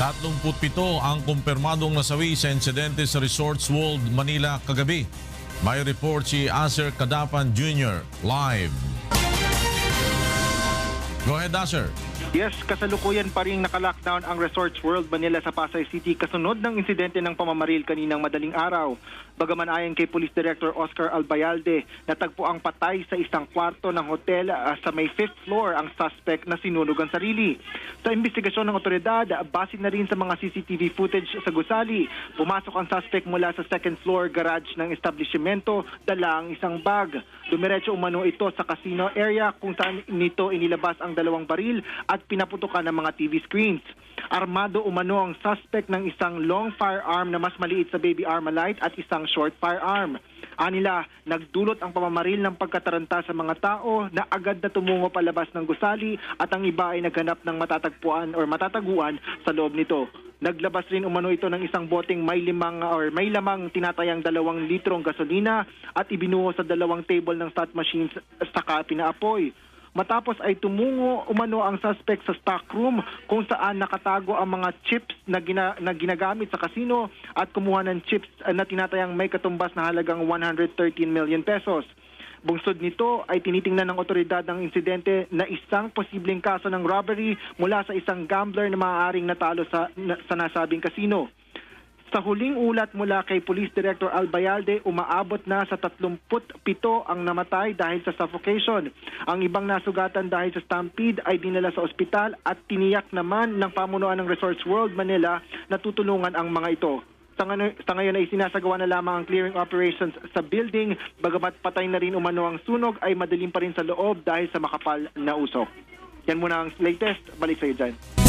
37 ang kumpirmadong nasawi sa insidente sa Resorts World Manila kagabi. May report si Aser Kadapan Jr. live. Go ahead, Aser. Yes, kasalukuyan pa rin naka-lockdown ang Resorts World Manila sa Pasay City kasunod ng insidente ng pamamaril kaninang madaling araw. Bagaman ayon kay Police Director Oscar Albayalde, natagpo ang patay sa isang kwarto ng hotel ah, sa may fifth floor ang suspect na sinunog ang sarili. Sa investigasyon ng otoridad, base na rin sa mga CCTV footage sa gusali, pumasok ang suspect mula sa second floor garage ng establishmento, dala ang isang bag. Dumiretso umano ito sa casino area kung saan nito inilabas ang dalawang baril at pinaputukan ng mga TV screens. Armado umano ang suspect ng isang long firearm na mas maliit sa baby Armalite at isang short firearm. Anila, nagdulot ang pamamaril ng pagkataranta sa mga tao na agad na tumungo palabas ng gusali at ang iba ay naghanap ng matatagpuan or matataguan sa loob nito. Naglabas rin umano ito ng isang boteng may limang or may lamang tinatayang dalawang litrong gasolina at ibinuho sa dalawang table ng slot machines saka pinaapoy. Matapos ay tumungo umano ang suspect sa stock room kung saan nakatago ang mga chips na, gina, na ginagamit sa casino at kumuha ng chips na tinatayang may katumbas na halagang 113 million pesos. Bungsod nito ay tinitingnan ng otoridad ng insidente na isang posibleng kaso ng robbery mula sa isang gambler na maaaring natalo sa, na, sa nasabing casino. Sa huling ulat mula kay Police Director Albayalde, umaabot na sa 37 ang namatay dahil sa suffocation. Ang ibang nasugatan dahil sa stampede ay dinala sa ospital at tiniyak naman ng pamunuan ng Resorts World Manila na tutulungan ang mga ito. Sa, ngayon ay sinasagawa na lamang ang clearing operations sa building, bagamat patay na rin umano ang sunog ay madilim pa rin sa loob dahil sa makapal na usok. Yan muna ang latest. Balik sa iyo dyan.